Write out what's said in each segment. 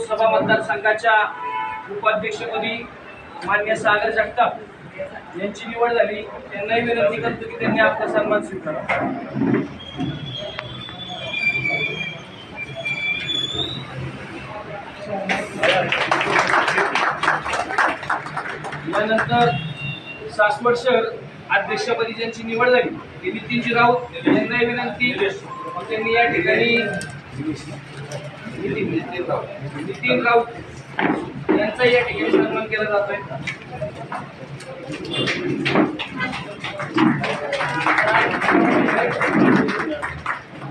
लोकसभा मतदारसंघाच्या उपाध्यक्षपदी मान्य सागर जगताप यांची निवड झाली. त्यांनाही विनंती करतो की त्यांनी आपला सन्मान स्वीकारावा. यानंतर सासवड शहर अध्यक्षपदी ज्यांची निवड झाली ते नितीनजी राऊत. यांनाही विनंती. त्यांनी या ठिकाणी नितीन नितीन राऊत. नितीन राऊत यांचाही या ठिकाणी सन्मान केला जातोय.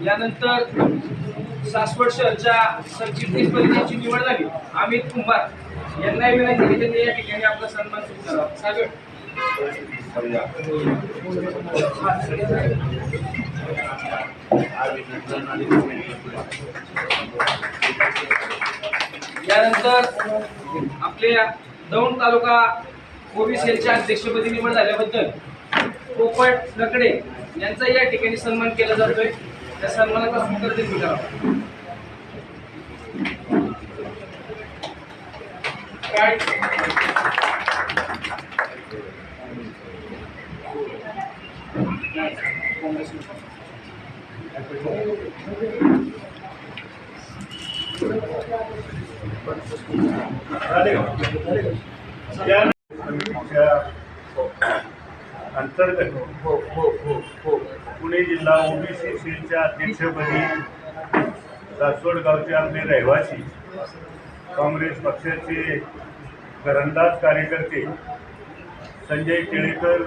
यानंतर सासवड शहरच्या सरचिटणीसपदी ज्यांची निवड झाली. अमित कुंभार यांनाही विनंती की त्यांनी या ठिकाणी आपला सन्मान सुरू करावा. सागर. यानंतर आपल्या दौंड तालुका ओबीसीएलच्या अध्यक्षपदी निवड झाल्याबद्दल पोपट लकडे यांचा या ठिकाणी सन्मान केला जातोय. त्या सन्मानाचा स्वीकार देखील करावा काय या अंतर्गत हो हो हो हो पुणे जिल्हा ओबीसी सेलच्या अध्यक्षपदी सासवड गावचे आपले रहिवासी काँग्रेस पक्षाचे घरंदाज कार्यकर्ते संजय केळेकर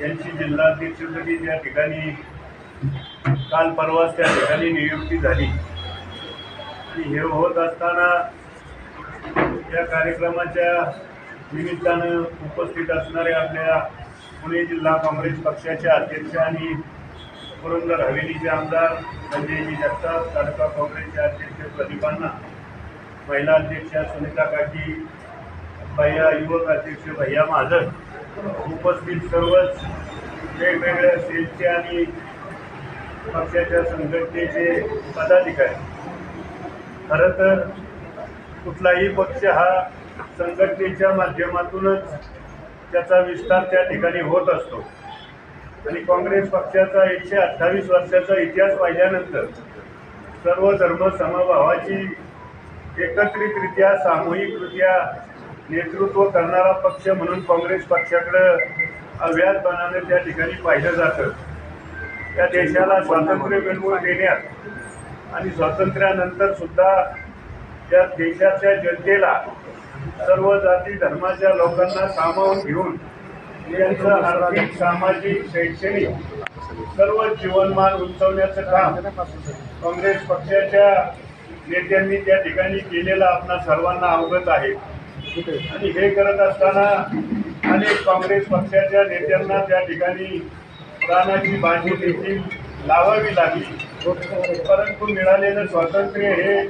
यांची जिल्हाध्यक्षपदी त्या ठिकाणी काल परवाच त्या ठिकाणी नियुक्ती झाली. की हे होत असताना या कार्यक्रमाच्या निमित्तानं उपस्थित असणारे आपल्या पुणे जिल्हा काँग्रेस पक्षाचे अध्यक्ष आणि पुरंदर हवेलीचे आमदार संजयजी जगताप तालुका काँग्रेसचे अध्यक्ष प्रदीपांना महिला अध्यक्षा सुनीता काकी भैया युवक अध्यक्ष भैया महाजन उपस्थित सर्वच वेगवेगळ्या सेलचे आणि पक्षाच्या संघटनेचे पदाधिकारी. खरं तर कुठलाही पक्ष हा संघटनेच्या माध्यमातूनच त्याचा विस्तार त्या ठिकाणी होत असतो. आणि काँग्रेस पक्षाचा एकशे अठ्ठावीस वर्षाचा इतिहास पाहिल्यानंतर सर्व धर्म समभावाची एकत्रितरित्या सामूहिकरित्या नेतृत्व करणारा पक्ष म्हणून काँग्रेस पक्षाकडं अव्याजपणानं त्या ठिकाणी पाहिलं जातं. त्या देशाला स्वातंत्र्य मिळवून देण्यात आणि स्वातंत्र्यानंतर सुद्धा त्या देशाच्या जनतेला सर्व जाती धर्माच्या लोकांना सामावून घेऊन यांचं आर्थिक सामाजिक शैक्षणिक सर्व जीवनमान उंचवण्याचं काम काँग्रेस पक्षाच्या नेत्यांनी त्या ठिकाणी केलेलं आपणा सर्वांना अवगत आहे. आणि हे करत असताना अनेक काँग्रेस पक्षाच्या नेत्यांना त्या ठिकाणी प्राणाची बाजी देखील लावावी लागली. परंतु मिळालेलं स्वातंत्र्य हे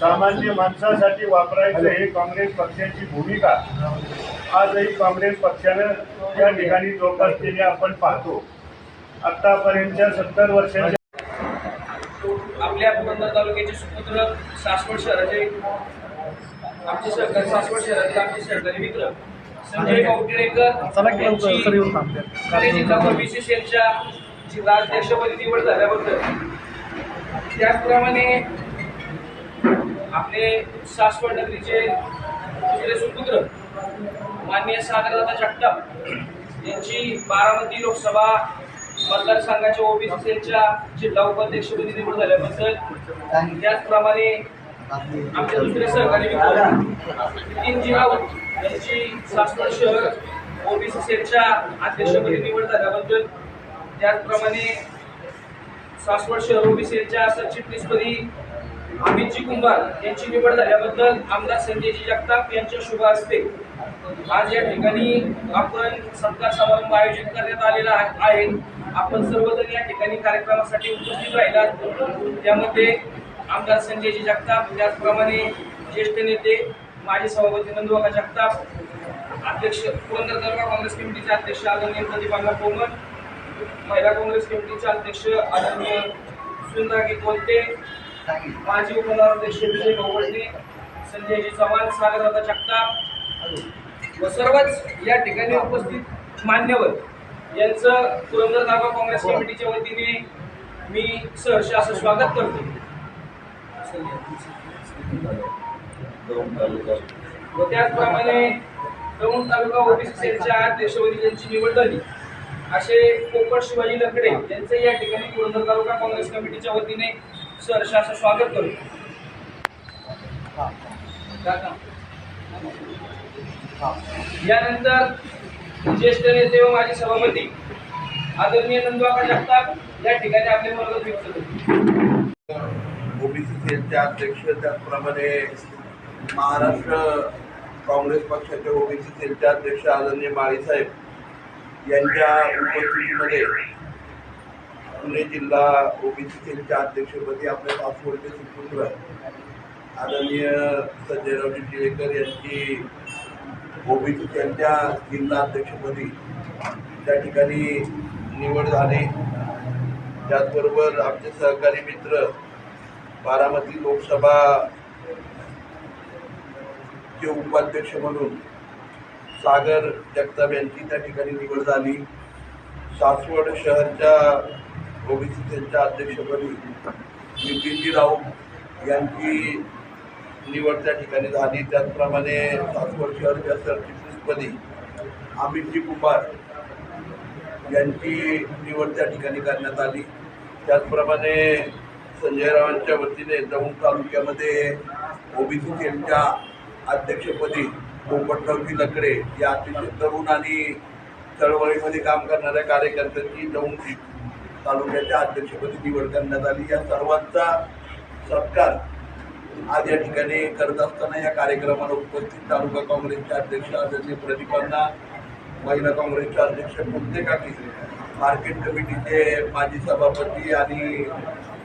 सामान्य माणसासाठी वापरायचं हे काँग्रेस पक्षाची भूमिका. आजही काँग्रेस पक्षानं त्या ठिकाणी जोपासलेली आपण पाहतो. आतापर्यंतच्या सत्तर वर्षाच्या आपल्या पुरंदर तालुक्याचे सुपुत्र सासवड शहराचे आमचे सहकारी सासवड शहरातील आमचे सहकारी मित्र संजय ठाणे जिल्हा ओबीसी जी जिल्हाध्यक्षपदी निवड झाल्याबद्दल त्याचप्रमाणे आपले सासवड नगरीचे दुसरे सुपुत्र माननीय सागरदादा जगताप यांची बारामती लोकसभा मतदारसंघाच्या ओबीसी सेलच्या जिल्हा उपाध्यक्षपदी निवड झाल्याबद्दल त्याचप्रमाणे आमचे दुसरे सहकारी मित्र नितीनजी राऊत यांची सासवड शहर ओबीसी सेलच्या अध्यक्षपदी निवड झाल्याबद्दल त्याचप्रमाणे सासवड शहर ओबीसीच्या सरचिटणीसपदी अमितजी कुंभार यांची निवड झाल्याबद्दल आमदार संजयजी जगताप यांच्या शुभ हस्ते आज या ठिकाणी आपण सत्कार समारंभ आयोजित करण्यात आलेला आहे. आपण सर्वजण या ठिकाणी कार्यक्रमासाठी उपस्थित राहिलात. त्यामध्ये आमदार संजयजी जगताप त्याचप्रमाणे ज्येष्ठ नेते माजी सभापती नंदुबाबा जगताप अध्यक्ष पुरंदर दरबार काँग्रेस कमिटीचे अध्यक्ष आदरणीय प्रदीप अण्णा कोमल महिला काँग्रेस कमिटीचे अध्यक्ष आदरणीय सुंदरागी कोलते माजी उपनगराध्यक्ष विजय गवळते संजयजी चव्हाण सागरदादा जगताप व सर्वच या ठिकाणी उपस्थित मान्यवर यांचं पुरंदर धाबा काँग्रेस कमिटीच्या वतीने मी सहर्ष असं स्वागत करतो. व त्याचप्रमाणे दौंड तालुका ओबीसी सेलच्या अध्यक्षपदी यांची निवड झाली. असे पोपट शिवाजी लकडे यांचं या ठिकाणी पुरंदर तालुका काँग्रेस कमिटीच्या वतीने सहर्ष असं स्वागत करतो काका. यानंतर ज्येष्ठ नेते व माजी सभापती आदरणीय नंदवाका जगताप या ठिकाणी आपले मनोगत व्यक्त करतील ओबीसी सेलचे अध्यक्ष त्याचप्रमाणे महाराष्ट्र काँग्रेस पक्षाचे ओबीसी सेलचे अध्यक्ष आदरणीय माळीसाहेब यांच्या उपस्थितीमध्ये पुणे जिल्हा ओबीसी सेलच्या अध्यक्षपदी आपल्या पासपोर्टचे सुपुत्र आदरणीय संजयरावजी टिळेकर यांची ओबीसी सेलच्या जिल्हा अध्यक्षपदी त्या ठिकाणी निवड झाली. त्याचबरोबर आमचे सहकारी मित्र बारामती लोकसभा चे उपाध्यक्ष म्हणून सागर जगताप यांची त्या ठिकाणी निवड झाली. सासवड शहरच्या ओबीसी सेलच्या अध्यक्षपदी नितीनजी राऊत यांची निवड त्या ठिकाणी झाली. त्याचप्रमाणे सासवड शहरच्या सरचिटणीसपदी अमितजी कुमार यांची निवड त्या ठिकाणी करण्यात आली. त्याचप्रमाणे संजयरावांच्या वतीने दौंड तालुक्यामध्ये ओबीसी सेलच्या अध्यक्षपदी पोपटरावजी लकडे या अतिशय तरुण आणि चळवळीमध्ये काम करणाऱ्या कार्यकर्त्यांची दौंड तालुक्याच्या अध्यक्षपदी निवड करण्यात आली. या सर्वांचा सत्कार आज या ठिकाणी करत असताना या कार्यक्रमाला उपस्थित तालुका काँग्रेसचे अध्यक्ष आदरणीय प्रदीपांना महिला काँग्रेसचे अध्यक्ष मुक्ते काकी मार्केट कमिटीचे माजी सभापती आणि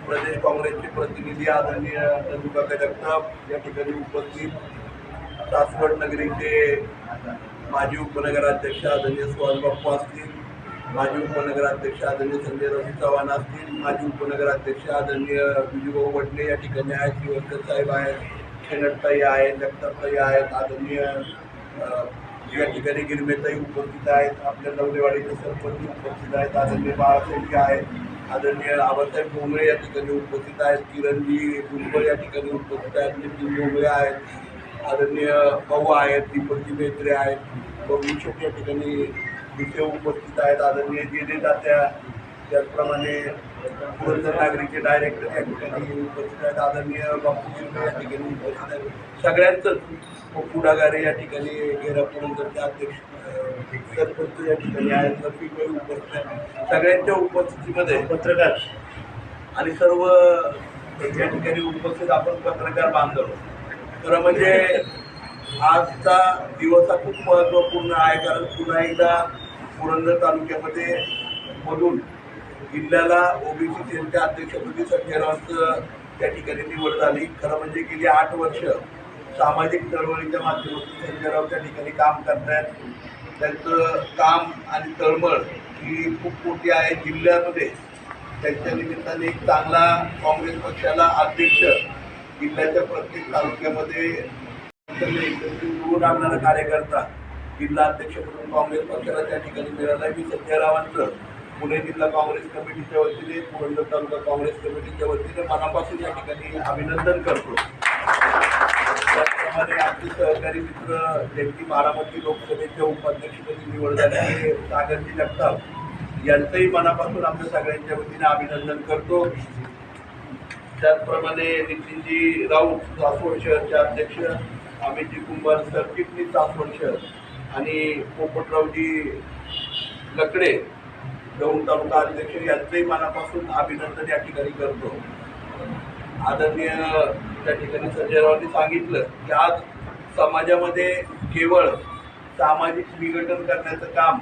प्रदेश काँग्रेसचे प्रतिनिधी आदरणीय तालुका जगताप या ठिकाणी उपस्थित सासवड नगरीचे माजी उपनगराध्यक्ष आदरणीय सुहास बाप्पू असतील माजी उपनगराध्यक्ष आदरणीय संजय रवी चव्हाण असतील माजी उपनगराध्यक्ष आदरणीय विजूभाऊ वडले या ठिकाणी आहेत शिवरकर साहेब आहेत खेनटताई आहेत जगतापताई आहेत आदरणीय या ठिकाणी गिरमेताई उपस्थित आहेत आपल्या नवलेवाडीचे सरपंच उपस्थित आहेत आदरणीय बाळासाहेबजी आहेत आदरणीय आबासाहेब भोंगळे या ठिकाणी उपस्थित आहेत किरणजी गुंबळ या ठिकाणी उपस्थित आहेत नितीन भोंगळे आहेत आदरणीय भाऊ आहेत दीपकजी मेत्रे आहेत शेट या ठिकाणी विषय उपस्थित आहेत. आदरणीय जे जे तात्या त्याचप्रमाणे पुरंदर नागरीचे डायरेक्टर या ठिकाणी उपस्थित आहेत. आदरणीय बापू शिंदे या ठिकाणी उपस्थित आहेत. सगळ्यांचंच पुढागारी या ठिकाणी गेरा पुरंदरचे अध्यक्ष सरपंच या ठिकाणी आहेत. रफिकभाई उपस्थित आहेत. सगळ्यांच्या उपस्थितीमध्ये पत्रकार. आणि सर्व या ठिकाणी उपस्थित आपण पत्रकार बांधव. खरं म्हणजे आजचा दिवस हा खूप महत्त्वपूर्ण आहे कारण पुन्हा एकदा पुरंदर तालुक्यामध्ये मधून जिल्ह्याला ओबीसी सेलच्या अध्यक्षपदी संजयरावांचं त्या ठिकाणी निवड झाली. खरं म्हणजे गेली आठ वर्ष सामाजिक चळवळीच्या माध्यमातून संजयराव त्या ठिकाणी काम करतायत. त्यांचं काम आणि तळमळ ही खूप मोठी आहे. जिल्ह्यामध्ये त्यांच्या निमित्ताने एक चांगला काँग्रेस पक्षाला अध्यक्ष जिल्ह्याच्या प्रत्येक तालुक्यामध्ये निवडून आणणारा कार्यकर्ता जिल्हा अध्यक्ष म्हणून काँग्रेस पक्षाला त्या ठिकाणी मिळाला. मी संजय रावांचं पुणे जिल्हा काँग्रेस कमिटीच्या वतीने पुरंदर तालुका काँग्रेस कमिटीच्या वतीने मनापासून या ठिकाणी अभिनंदन करतो. त्याचप्रमाणे आमचे सहकारी मित्र ज्यांची बारामती लोकसभेच्या उपाध्यक्षपदी निवड झाली आहे सागरजी जगताप यांचंही मनापासून आमच्या सगळ्यांच्या वतीने अभिनंदन करतो. त्याचप्रमाणे नितीनजी राऊत सासवड शहरचे अध्यक्ष अमितजी कुंभार सरचिटणीस सासवड शहर आणि पोपटरावजी लकडे दौंड तालुका अध्यक्ष यांचंही मनापासून अभिनंदन या ठिकाणी करतो. आदरणीय त्या ठिकाणी संजयरावांनी सांगितलं की आज समाजामध्ये केवळ सामाजिक विघटन करण्याचं काम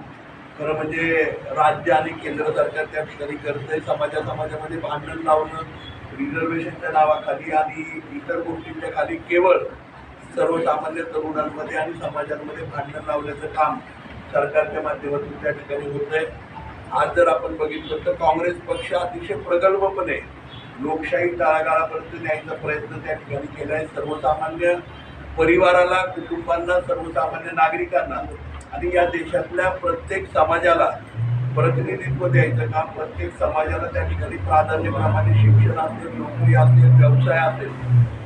खरं म्हणजे राज्य आणि केंद्र सरकार त्या ठिकाणी करतंय. समाजा समाजामध्ये भांडण लावणं रिझर्वेशनच्या नावाखाली आणि इतर गोष्टींच्या खाली केवळ सर्वसामान्य तरुणांमध्ये आणि समाजांमध्ये भांडण लावण्याचं काम सरकारच्या माध्यमातून त्या ठिकाणी होत आहे. आज जर आपण बघितलं तर काँग्रेस पक्ष अतिशय प्रगल्भपणे लोकशाही तळागाळापर्यंत न्यायचा प्रयत्न त्या ठिकाणी केला आहे. सर्वसामान्य परिवाराला कुटुंबांना सर्वसामान्य नागरिकांना आणि या देशातल्या प्रत्येक समाजाला प्रतिनिधित्व द्यायचं काम प्रत्येक समाजाला त्या ठिकाणी प्राधान्यक्रमाने शिक्षण असेल नोकरी असेल व्यवसाय असेल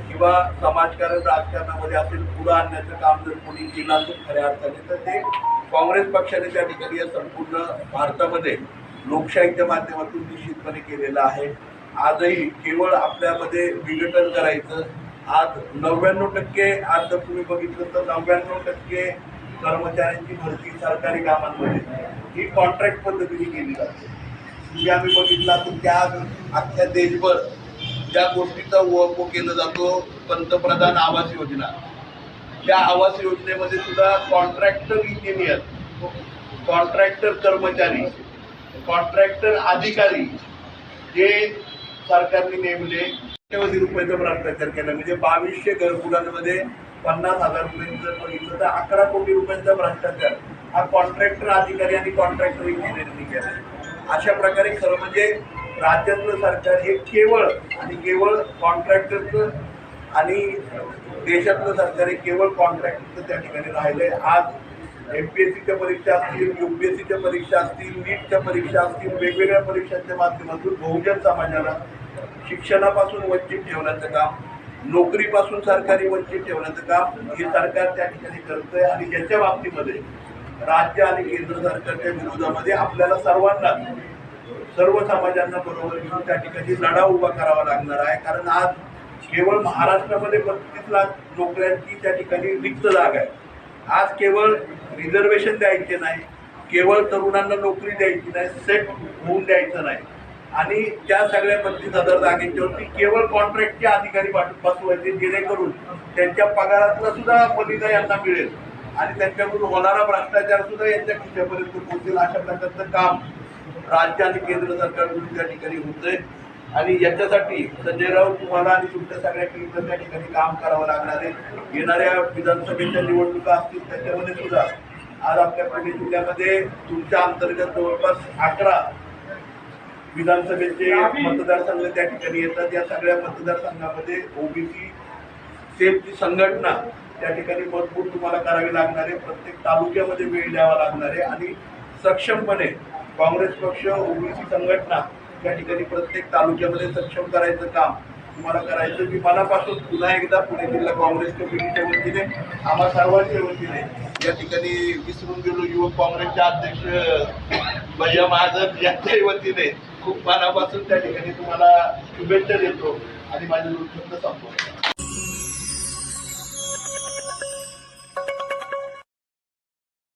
किंवा समाजकारण राजकारणामध्ये असेल पुढं आणण्याचं काम जर कोणी केलं असेल खऱ्या अर्थाने तर ते काँग्रेस पक्षाने त्या ठिकाणी या संपूर्ण भारतामध्ये लोकशाहीच्या माध्यमातून निश्चितपणे केलेलं आहे. आजही केवळ आपल्यामध्ये विघटन करायचं. आज नव्याण्णव टक्के आज जर तुम्ही बघितलं तर नव्याण्णव टक्के कर्मचाऱ्यांची भरती सरकारी कामांमध्ये. ही कॉन्ट्रॅक्ट पद्धतीने केली जाते. म्हणजे आम्ही बघितला तर त्या अख्ख्या देशभर ज्या गोष्टीचा ओळखो केला जातो पंतप्रधान आवास योजना. त्या आवास योजनेमध्ये सुद्धा कॉन्ट्रॅक्टर इंजिनियर कॉन्ट्रॅक्टर कर्मचारी कॉन्ट्रॅक्टर अधिकारी जे सरकारने नेमले. कोटी रुपयाचा भ्रष्टाचार केला. म्हणजे बावीसशे घरकुलांमध्ये पन्नास हजार रुपयांचं जर बघितलं तर अकरा कोटी रुपयांचा भ्रष्टाचार हा कॉन्ट्रॅक्टर अधिकारी आणि कॉन्ट्रॅक्टर इंजिनिअरनी केला. अशा प्रकारे खरं म्हणजे राज्यातलं सरकार हे केवळ आणि केवळ कॉन्ट्रॅक्टरचं आणि देशातलं सरकार हे केवळ कॉन्ट्रॅक्टरचं त्या ठिकाणी राहिलंय. आज एम पी एस सीच्या परीक्षा असतील यू पी एस सीच्या परीक्षा असतील नीटच्या परीक्षा असतील वेगवेगळ्या परीक्षांच्या माध्यमातून बहुजन समाजाला शिक्षणापासून वंचित ठेवण्याचं काम नोकरीपासून सरकारी वंचित ठेवण्याचं काम हे सरकार त्या ठिकाणी करतंय आणि याच्या बाबतीमध्ये राज्य आणि केंद्र सरकारच्या विरोधामध्ये आपल्याला सर्वांना सर्व समाजांना बरोबर घेऊन त्या ठिकाणी लढा उभा करावा लागणार आहे. कारण आज केवळ महाराष्ट्रामध्ये बत्तीस लाख नोकऱ्यांची त्या ठिकाणी रिक्त जागा आहे. आज केवळ रिझर्वेशन द्यायचे नाही केवळ तरुणांना नोकरी द्यायची नाही सेट होऊन द्यायचं नाही. आणि त्या सगळ्या पस्तीस हजार जागेच्यावरती केवळ कॉन्ट्रॅक्टचे अधिकारी बसवायचे जेणेकरून त्यांच्या पगारातला सुद्धा बलिदा यांना मिळेल. आणि त्यांच्याकडून होणारा भ्रष्टाचार सुद्धा यांच्या खिशापर्यंत पोहोचेल अशा प्रकारचं काम राज्य आणि केंद्र सरकारकडून त्या ठिकाणी होतंय. आणि याच्यासाठी संजय राऊत तुम्हाला आणि तुमच्या सगळ्या टीमला त्या ठिकाणी काम करावं लागणार आहे. येणाऱ्या विधानसभेच्या निवडणुका असतील त्याच्यामध्ये सुद्धा आज आपल्या पुणे जिल्ह्यामध्ये तुमच्या अंतर्गत जवळपास अकरा विधानसभेचे मतदारसंघ त्या ठिकाणी येतात. या सगळ्या मतदारसंघामध्ये ओबीसी सेफची संघटना त्या ठिकाणी मजबूत तुम्हाला करावी लागणार आहे. प्रत्येक तालुक्यामध्ये वेळ द्यावा लागणार आहे आणि सक्षमपणे काँग्रेस पक्ष ओबीसी संघटना त्या ठिकाणी प्रत्येक तालुक्यामध्ये सक्षम करायचं काम तुम्हाला करायचं मी मनापासून पुन्हा एकदा पुणे जिल्हा काँग्रेस कमिटीच्या वतीने आम्हा सर्वांच्या वतीने या ठिकाणी विसरून गेलो. युवक काँग्रेसचे अध्यक्ष भैया महाजन यांच्याही वतीने खूप मनापासून त्या ठिकाणी तुम्हाला शुभेच्छा देतो आणि माझ्या संपवतो.